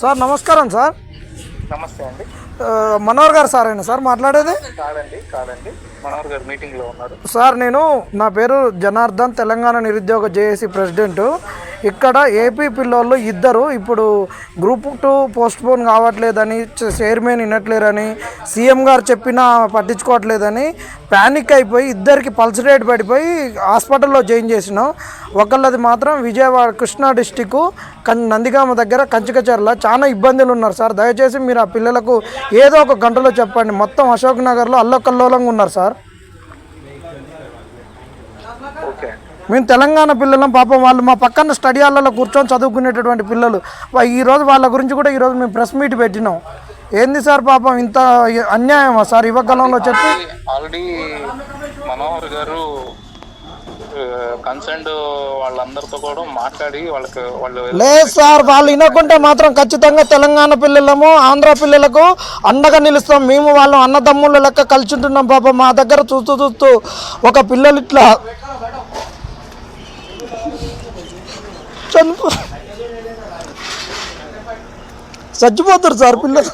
Sir నమస్కారం sir. నమస్తే అండి. మనోహర్ గారు సార్ అయినా సార్ మాట్లాడేది? కాదండి కాదండి. మనోహర్ గారు మీటింగ్లో ఉన్నారు. సార్ నేను నా పేరు జనార్దన్ తెలంగాణ నిరుద్యోగ జేఏసీ ప్రెసిడెంట్. ఇక్కడ ఏపీ పిల్లోళ్ళు ఇద్దరు ఇప్పుడు గ్రూప్ టూ పోస్ట్పోన్ కావట్లేదని చైర్మన్ వినట్లేరని సీఎం గారు చెప్పినా పట్టించుకోవట్లేదని ప్యానిక్ అయిపోయి ఇద్దరికి పల్స్ రేట్ పడిపోయి హాస్పిటల్లో జాయిన్ చేసినాం. ఒకళ్ళది మాత్రం విజయవాడ కృష్ణా డిస్టిక్ నందిగామ దగ్గర కంచికచర్ల. చాలా ఇబ్బందులు ఉన్నారు సార్. దయచేసి మీరు ఆ పిల్లలకు ఏదో ఒక గంటలో చెప్పండి. మొత్తం అశోక్ నగర్లో అల్లకల్లోలంగా ఉన్నారు సార్. ఓకే మేము తెలంగాణ పిల్లలం పాపం వాళ్ళు మా పక్కన స్టడీ హాల్లో కూర్చొని చదువుకునేటటువంటి పిల్లలు. వా- ఈ రోజు వాళ్ళ గురించి కూడా ఈరోజు మేము ప్రెస్ మీట్ పెట్టినాం. ఏంది సార్ పాపం ఇంత అన్యాయమా సార్ యువకాలంలో చెప్పి? ఆల్రెడీ మనోహర్ గారు కన్సర్న్డ్ వాళ్ళందరితో కూడా మాట్లాడి వాళ్ళకి వాళ్ళు లేదు సార్ వాళ్ళు వినకుంటే మాత్రం ఖచ్చితంగా తెలంగాణ పిల్లలము ఆంధ్ర పిల్లలకు అండగా నిలుస్తాం. మేము వాళ్ళం అన్నదమ్ముళ్ళ లెక్క కలిసి ఉంటున్నాం పాపం మా దగ్గర చూస్తూ చూస్తూ ఒక పిల్లలు ఇట్లా చనిపో చచ్చిపోతారు సార్ పిల్లలు.